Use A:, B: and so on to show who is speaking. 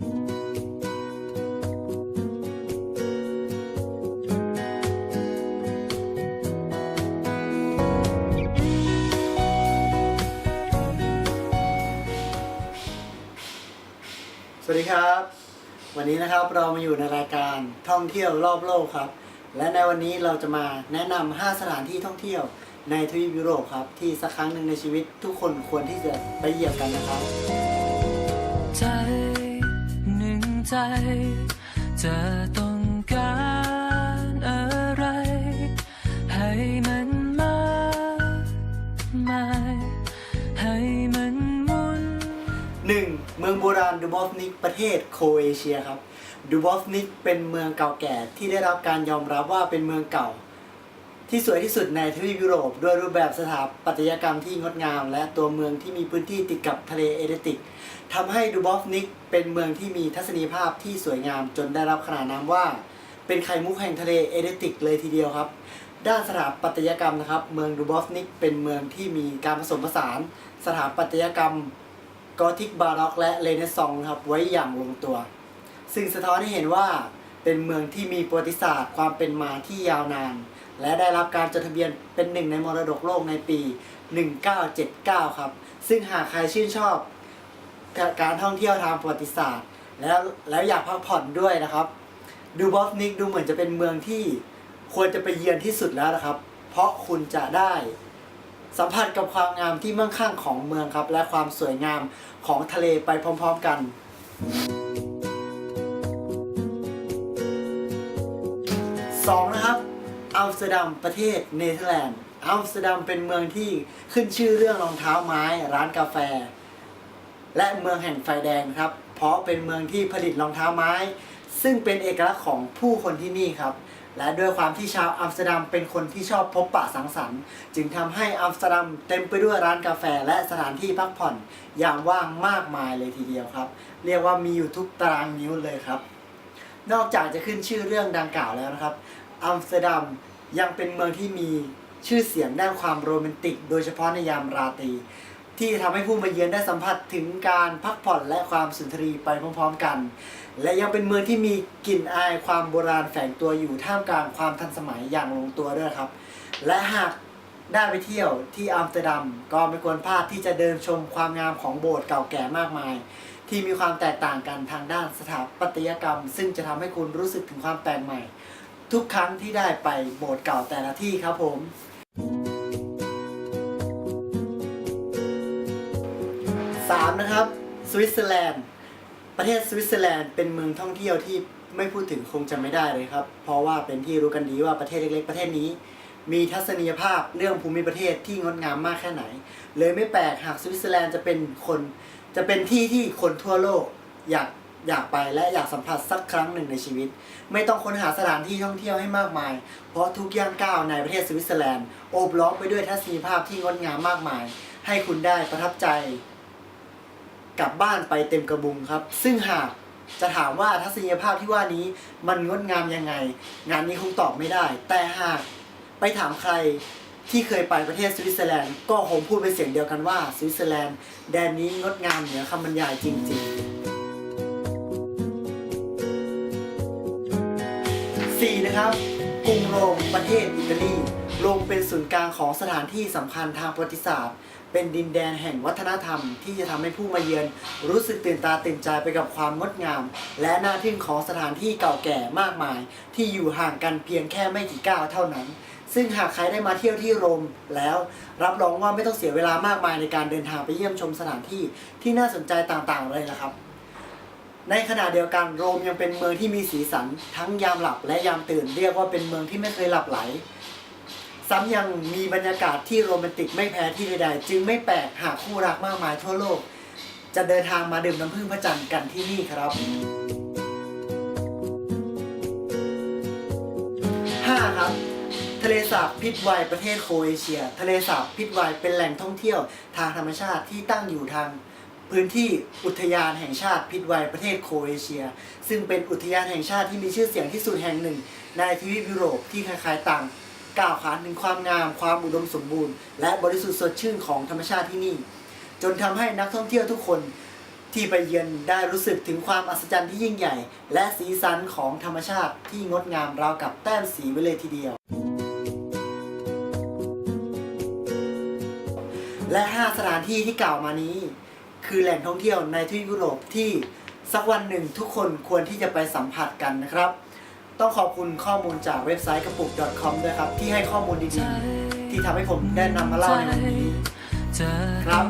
A: สวัสดีครับ วันนี้นะครับเรามาอยู่ในรายการท่องเที่ยวรอบโลกครับ และในวันนี้เราจะมาแนะนำ5สถานที่ท่องเที่ยวในทวีปยุโรปครับ ที่สักครั้งหนึ่งในชีวิตทุกคนควรที่จะไปเหยียบกันนะครับ
B: ใจ จะต้องการอะไร ให้มันมากมายให้มันมุน
A: 1. เมืองโบราณดูบอฟนิกประเทศโครเอเชียครับดูบอฟนิกเป็นเมืองเก่าแก่ที่ได้รับการยอมรับว่าเป็นเมืองเก่า ที่สวยที่สุดในทวีปยุโรป ด้วยรูปแบบสถาปัตยกรรมที่งดงาม และตัวเมืองที่มีพื้นที่ติดกับทะเลเอเดติกทำให้ดูบอฟนิกเป็นเมืองที่มีทัศนียภาพที่สวยงามจนได้รับขนานนามว่า เป็นไข่มุกแห่งทะเลเอเดติกเลยทีเดียวครับ ด้านสถาปัตยกรรมนะครับ เมืองดูบอฟนิกเป็นเมืองที่มีการผสมผสาน สถาปัตยกรรมกอธิกบาร็อกและเรเนซองส์ครับไว้อย่างลงตัว ซึ่งสะท้อนให้เห็นว่าเป็นเมืองที่มีประวัติศาสตร์ความเป็นมาที่ยาวนาน และได้รับการจดทะเบียนเป็นหนึ่งในมรดกโลกในปี 1979 ครับ ซึ่งหากใครชื่นชอบการท่องเที่ยวทางประวัติศาสตร์ แล้วแล้วอยากพักผ่อนด้วยนะครับ ดูบอฟนิกดูเหมือนจะเป็นเมืองที่ควรจะไปเยือนที่สุดแล้วนะครับ เพราะคุณจะได้สัมผัสกับความงามที่มั่งคั่งของเมืองครับ และความสวยงามของทะเลไปพร้อมๆกัน 2. นะครับอัมส เตอร์ดัมประเทศเนเธอร์แลนด์อัมสเตอร์ดัมเป็นเมืองที่ขึ้นชื่อเรื่องรองเท้าไม้ ร้านกาแฟ และเมืองแห่งไฟแดงครับ เพราะเป็นเมืองที่ผลิตรองเท้าไม้ ซึ่งเป็นเอกลักษณ์ของผู้คนที่นี่ครับ และด้วยความที่ชาวอัมสเตอร์ดัมเป็นคนที่ชอบพบปะสังสรรค์ จึงทำให้อัมสเตอร์ดัมเต็มไปด้วยร้านกาแฟและสถานที่พักผ่อนยามว่างมากมายเลยทีเดียวครับ เรียกว่ามีอยู่ทุกตารางนิ้วเลยครับ นอกจากจะขึ้นชื่อเรื่องดังกล่าวแล้วนะครับอัมสเตอร์ดัม ยังเป็นเมืองที่มีชื่อเสียงด้านความโรแมนติก โดยเฉพาะในยามราตรีที่ทำให้ผู้มาเยือนได้สัมผัสถึงการพักผ่อนและความสุนทรีไปพร้อมๆกัน และยังเป็นเมืองที่มีกลิ่นอายความโบราณแฝงตัวอยู่ท่ามกลางความทันสมัยอย่างลงตัวด้วยครับ และหากได้ไปเที่ยวที่อัมสเตอร์ดัมก็ไม่ควรพลาดที่จะเดินชมความงามของโบสถ์เก่าแก่มากมาย ที่มีความแตกต่างกันทางด้านสถาปัตยกรรม ซึ่งจะทำให้คุณรู้สึกถึงความแปลกใหม่ ทุกครั้งที่ได้ไปโบสถ์เก่าแต่ละที่ครับผม 3. นะครับสวิตเซอร์แลนด์ประเทศสวิตเซอร์แลนด์เป็นเมืองท่องเที่ยวที่ไม่พูดถึงคงจะไม่ได้เลยครับ เพราะว่าเป็นที่รู้กันดีว่าประเทศเล็ก ๆ ประเทศนี้ มีทัศนียภาพเรื่องภูมิประเทศที่งดงามมากแค่ไหน เลยไม่แปลกหากสวิตเซอร์แลนด์จะเป็นคน จะเป็นที่ที่คนทั่วโลกอยาก อยากไปและอยากสัมผัสสักครั้งหนึ่งในชีวิต ไม่ต้องค้นหาสถานที่ท่องเที่ยวให้มากมาย เพราะทุกย่างก้าวในประเทศสวิตเซอร์แลนด์โอบล้อมไปด้วยทัศนียภาพที่งดงามมากมาย ให้คุณได้ประทับใจ กลับบ้านไปเต็มกระบุงครับ ซึ่งหากจะถามว่าทัศนียภาพที่ว่านี้มันงดงามยังไง งานนี้คงตอบไม่ได้ แต่หากไปถามใครที่เคยไปประเทศสวิตเซอร์แลนด์ก็คงพูดเป็นเสียงเดียวกันว่าสวิตเซอร์แลนด์แดนนี้งดงามเหนือคำบรรยายจริง ๆ 4. นะครับกรุงโรมประเทศอิตาลีโรมเป็นศูนย์กลางของสถานที่สำคัญทางประวัติศาสตร์ เป็นดินแดนแห่งวัฒนธรรม ที่จะทำให้ผู้มาเยือน รู้สึกตื่นตาตื่นใจไปกับความงดงาม และน่าทึ่งของสถานที่เก่าแก่มากมาย ที่อยู่ห่างกันเพียงแค่ไม่กี่ก้าวเท่านั้น ซึ่งหากใครได้มาเที่ยวที่โรมแล้ว รับรองว่าไม่ต้องเสียเวลามากมายในการเดินทางไปเยี่ยมชมสถานที่ที่น่าสนใจต่างๆเลยนะครับ ในขณะเดียวกันโรมยังเป็นเมืองที่มีสีสัน ทั้งยามหลับและยามตื่นเรียกว่าเป็นเมืองที่ไม่เคยหลับไหล ซ้ำยังมีบรรยากาศที่โรแมนติกไม่แพ้ที่ใดๆจึงไม่แปลกหากคู่รักมากมายทั่วโลก จะเดินทางมาดื่มน้ำผึ้งพระจันทร์กันที่นี่ครับ 5. ครับทะเลสาบพิทไวประเทศโครเอเชีย ทะเลสาบพิทไวเป็นแหล่งท่องเที่ยวทางธรรมชาติที่ตั้งอยู่ทาง พื้นที่อุทยานแห่งชาติพิทไวประเทศโครเอเชีย ซึ่งเป็นอุทยานแห่งชาติที่มีชื่อเสียงที่สุดแห่งหนึ่ง ในทวีปยุโรปที่คล้ายๆต่างกล่าวขานถึงความงามความอุดมสมบูรณ์ และบริสุทธิ์สดชื่นของธรรมชาติที่นี่ จนทำให้นักท่องเที่ยวทุกคนที่ไปเยือนได้รู้สึกถึงความอัศจรรย์ที่ยิ่งใหญ่ และสีสันของธรรมชาติที่งดงามราวกับแต้มสีไว้เลยทีเดียว และ 5 สถานที่ที่กล่าวมานี้ คือแหล่งท่องเที่ยวในทวีปยุโรปที่สักวันหนึ่งทุกคนควรที่จะไปสัมผัสกันนะครับ ต้องขอบคุณข้อมูลจากเว็บไซต์กระปุก .com ด้วยครับ ที่ให้ข้อมูลดีๆ ที่ทำให้ผมได้นำมาเล่าในวันนี้ครับ